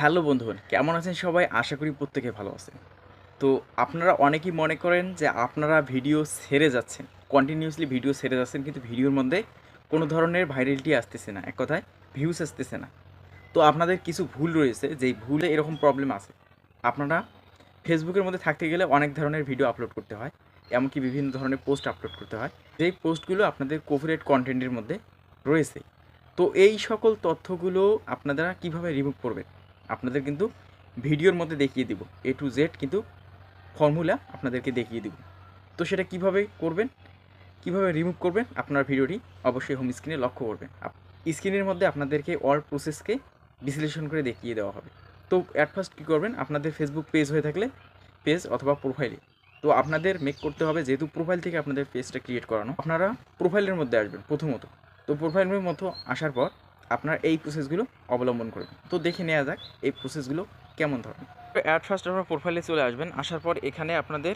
Hello বন্ধুগণ, কেমন আছেন সবাই? আশা করি প্রত্যেকে ভালো আছেন। তো আপনারা অনেকেই মনে করেন যে আপনারা ভিডিও সেরে যাচ্ছেন কন্টিনিউসলি ভিডিও সেরে যাচ্ছেন, কিন্তু ভিডিওর মধ্যে কোনো ধরনের ভাইরালিটি আসতেছে না, এক কথায় ভিউস আসতেছে না। তো আপনাদের কিছু ভুল রয়েছে, যেই ভুলে এরকম প্রবলেম আছে। আপনারা ফেসবুকের মধ্যে থাকতে গেলে অনেক ধরনের ভিডিও আপলোড করতে হয়, এমনকি বিভিন্ন ধরনের পোস্ট আপলোড করতে হয়। যেই পোস্টগুলো আপনাদের কোভিড কন্টেন্টের মধ্যে রয়েছে। তো এই সকল তথ্যগুলো আপনারা কীভাবে রিমুভ করবেন? আপনাদের কিন্তু ভিডিওর মধ্যে দেখিয়ে দিব। এ টু জেড কিন্তু ফর্মুলা আপনাদেরকে দেখিয়ে দিব। তো সেটা কীভাবে করবেন, কীভাবে রিমুভ করবেন, আপনার ভিডিওটি অবশ্যই হোম স্ক্রিনে লক্ষ্য করবেন। স্ক্রিনের মধ্যে আপনাদেরকে অল প্রসেসকে বিশ্লেষণ করে দেখিয়ে দেওয়া হবে। তো অ্যাট ফার্স্ট কী করবেন, আপনাদের ফেসবুক পেজ হয়ে থাকলে পেজ অথবা প্রোফাইলে তো আপনাদের মেক করতে হবে, যেহেতু প্রোফাইল থেকে আপনাদের পেজটা ক্রিয়েট করানো। আপনারা প্রোফাইলের মধ্যে আসবেন প্রথমত। তো প্রোফাইলের মতো আসার পর আপনার এই প্রসেসগুলো অবলম্বন করবেন। তো দেখে নেওয়া যাক এই প্রসেসগুলো কেমন ধরনের। অ্যাট ফার্স্ট আপনার প্রোফাইলে চলে আসবেন, আসার পর এখানে আপনাদের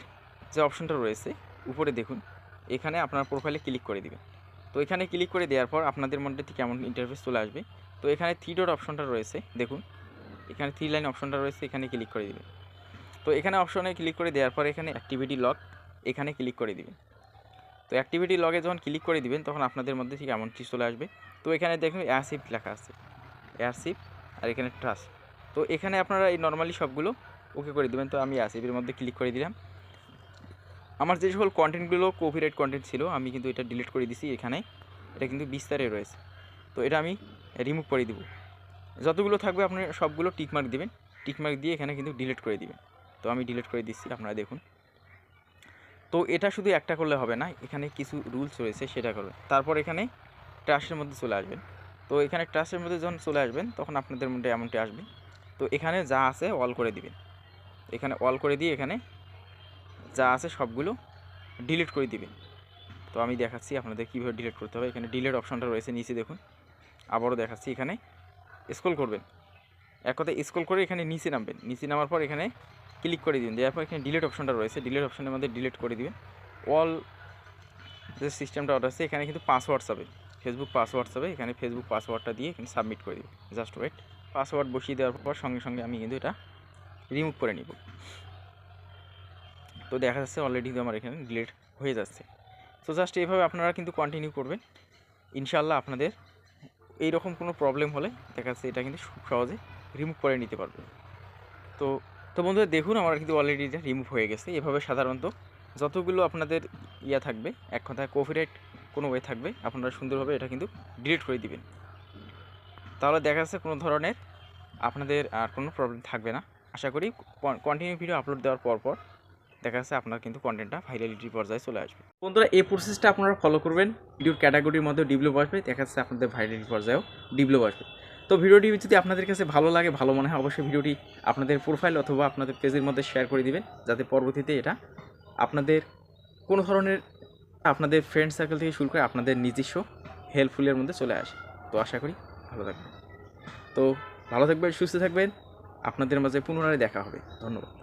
যে অপশনটা রয়েছে, উপরে দেখুন, এখানে আপনার প্রোফাইলে ক্লিক করে দিবেন। তো এখানে ক্লিক করে দেওয়ার পর আপনাদের মধ্যে থেকে কেমন ইন্টারফেস চলে আসবে। তো এখানে থ্রি ডট অপশনটা রয়েছে, দেখুন, এখানে থ্রি লাইন অপশনটা রয়েছে, এখানে ক্লিক করে দিবেন। তো এখানে অপশনে ক্লিক করে দেওয়ার পর এখানে অ্যাক্টিভিটি লক এখানে ক্লিক করে দিবেন। তো অ্যাক্টিভিটি লগে যখন ক্লিক করে দিবেন, তখন আপনাদের মধ্যে ঠিক এমন কিছু চলে আসবে। তো এখানে দেখুন এয়ারশিপ লেখা আছে। এয়ারশিপ আর এখানে ট্রাস্ট তো এখানে আপনারা এই নর্মালি সবগুলো ওকে করে দেবেন। তো আমি এয়ারশিপের মধ্যে ক্লিক করে দিলাম। আমার যে সকল কন্টেন্টগুলো কপিরাইট কন্টেন্ট ছিল, আমি কিন্তু এটা ডিলিট করে দিছি এখানে। এটা কিন্তু বিস্তারে রয়েছে। তো এটা আমি রিমুভ করে দিব। যতগুলো থাকবে আপনি সবগুলো টিকমার্ক দিবেন। টিকমার্ক দিয়ে এখানে কিন্তু ডিলিট করে দিবেন। তো আমি ডিলিট করে দিচ্ছি আপনারা দেখুন। তো এটা শুধু একটা করলে হবে না, এখানে কিছু রুলস রয়েছে সেটা করবেন। তারপর এখানে ট্রাস্টের মধ্যে চলে আসবেন। তো এখানে ট্রাস্টের মধ্যে যখন চলে আসবেন, তখন আপনাদের মধ্যে এমনটি আসবে। তো এখানে যা আছে অল করে দিবেন। এখানে অল করে দিয়ে এখানে যা আছে সবগুলো ডিলিট করে দিবেন। তো আমি দেখাচ্ছি আপনাদের কীভাবে ডিলিট করতে হবে। এখানে ডিলিট অপশনটা রয়েছে নিচে দেখুন। আবারও দেখাচ্ছি, এখানে স্ক্রল করবেন। এক কথায় স্ক্রল করে এখানে নিচে নামবেন। নিচে নামার পর এখানে ক্লিক করে দিবেন দেওয়ার পর এখানে ডিলিট অপশনটা রয়েছে। ডিলিট অপশনের মধ্যে ডিলিট করে দিবেন। অল যে সিস্টেমটা ওটা আছে, এখানে কিন্তু পাসওয়ার্ডস হবে। ফেসবুক পাসওয়ার্ডস হবে। এখানে ফেসবুক পাসওয়ার্ডটা দিয়ে এখানে সাবমিট করে দিবেন। জাস্ট ওয়েট পাসওয়ার্ড বসিয়ে দেওয়ার পর সঙ্গে সঙ্গে আমি কিন্তু এটা রিমুভ করে নিব। তো দেখা যাচ্ছে অলরেডি কিন্তু আমার এখানে ডিলিট হয়ে যাচ্ছে। তো জাস্ট এইভাবে আপনারা কিন্তু কন্টিনিউ করবেন। ইনশাল্লাহ আপনাদের এই রকম কোনো প্রবলেম হলে দেখা যাচ্ছে এটা কিন্তু খুব সহজে রিমুভ করে নিতে পারবে তো তো বন্ধুরা, দেখুন, আমার কিন্তু অলরেডি এটা রিমুভ হয়ে গেছে। এভাবে সাধারণত যতগুলো আপনাদের ইয়া থাকবে, এক কথায় কোভিডেট কোনো ওয়ে থাকবে, আপনারা সুন্দরভাবে এটা কিন্তু ডিলিট করে দিবেন। তাহলে দেখা যাচ্ছে কোনো ধরনের আপনাদের আর কোনো প্রবলেম থাকবে না। আশা করি কন্টিনিউ ভিডিও আপলোড দেওয়ার পর পর দেখা যাচ্ছে আপনার কিন্তু কন্টেন্টটা ভাইরালিটি পর্যায়ে চলে আসবে। বন্ধুরা, এই প্রসেসটা আপনারা ফলো করবেন। ভিডিওর ক্যাটাগরির মধ্যে ডিভেলপ আসবে দেখা যাচ্ছে আপনাদের ভাইরালিটি পর্যায়েও ডিভেলপ আসবে তো ভিডিওটি যদি আপনাদের কাছে ভালো লাগে, ভালো মনে হয়, অবশ্যই ভিডিওটি আপনাদের প্রোফাইল অথবা আপনাদের পেজের মধ্যে শেয়ার করে দিবেন, যাতে পরবর্তীতে এটা আপনাদের কোনো ধরনের আপনাদের ফ্রেন্ড সার্কেল থেকে শুরু করে আপনাদের নিজস্ব হেল্পফুলের মধ্যে চলে আসে। তো আশা করি ভালো থাকবেন। তো ভালো থাকবেন, সুস্থ থাকবেন। আপনাদের মাঝে পুনরায় দেখা হবে। ধন্যবাদ।